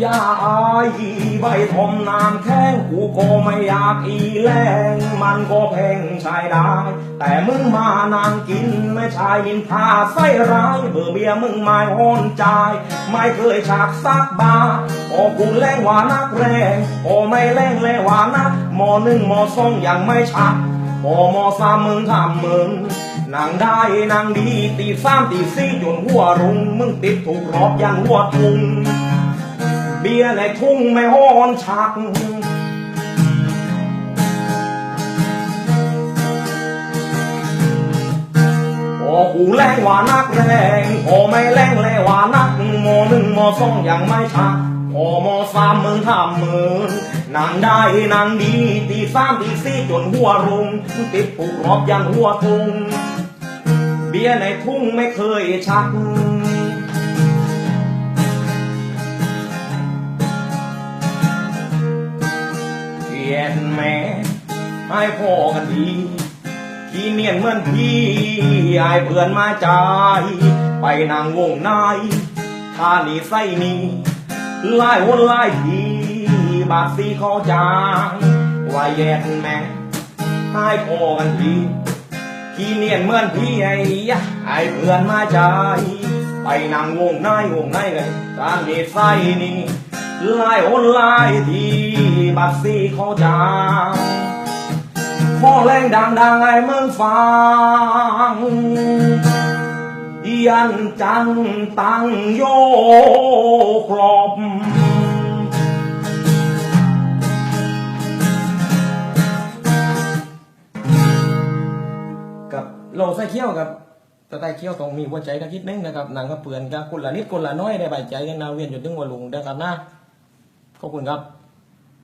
อย่าอายใบทอมนามแข้งกูก็ไม่อยากอีแรงมันก็แพงใช้ได้ แต่มึงมานางกินไม่ใช่นินทาไส้ร้ายเบอร์เบียมึงไม่โอนใจไม่เคยฉากซักบาโอ้กูแรงว่านักแรงโอ้ไม่แรงเลยว่านักมอหนึ่งมอสองยังไม่ชักพอมอสามมึงทำมึงนางได้นางดีตีสามตีสี่จนหัวรุง มึงติดถูกรอบยันหัวทุง เบียร์ในทุ่งไม่ฮ้อนชักพอกูแรงว่านักแรงพอไม่แรงเลยว่านักมอหนึ่งมอสองยังไม่ชักพอมอสามมึงทำมือนางได้นางดี ตีสามตีสี่จนหัวรุงติดผูกรอบยันหัวทุงเบียร์ในทุ่งไม่เคยชัก ยดแม่ให้พ่อกันดีขี้เนียนเหมือนพี่ไอ้เพื่อนมาใจ ไปนางวงนายท่านี่ไส้นี่ไล่วนไล่ทีบาดสีเขาจางว่าแย่แม่ให้พ่อกันดีขี้เนียนเหมือนพี่ไอ้ยะไอ้เพื่อนมาใจ ไปนางวงนายวงในายกันท่านี่ไส้นี่ไล่โอนไล่ที บัดซีเขาจางพอแรงดังดังๆไอ้เมืองฟังยันจังตังโยครบกับโลไส้เขี้ยวกับตะไตเขี้ยวต้องมีหัวใจกันคิดนึงนะครับหนังก็เปื่อนกับคนละนิดคนละน้อยได้ใบใจกันนาเวียนจนถึงหัวลุงนะครับนะขอบคุณครับ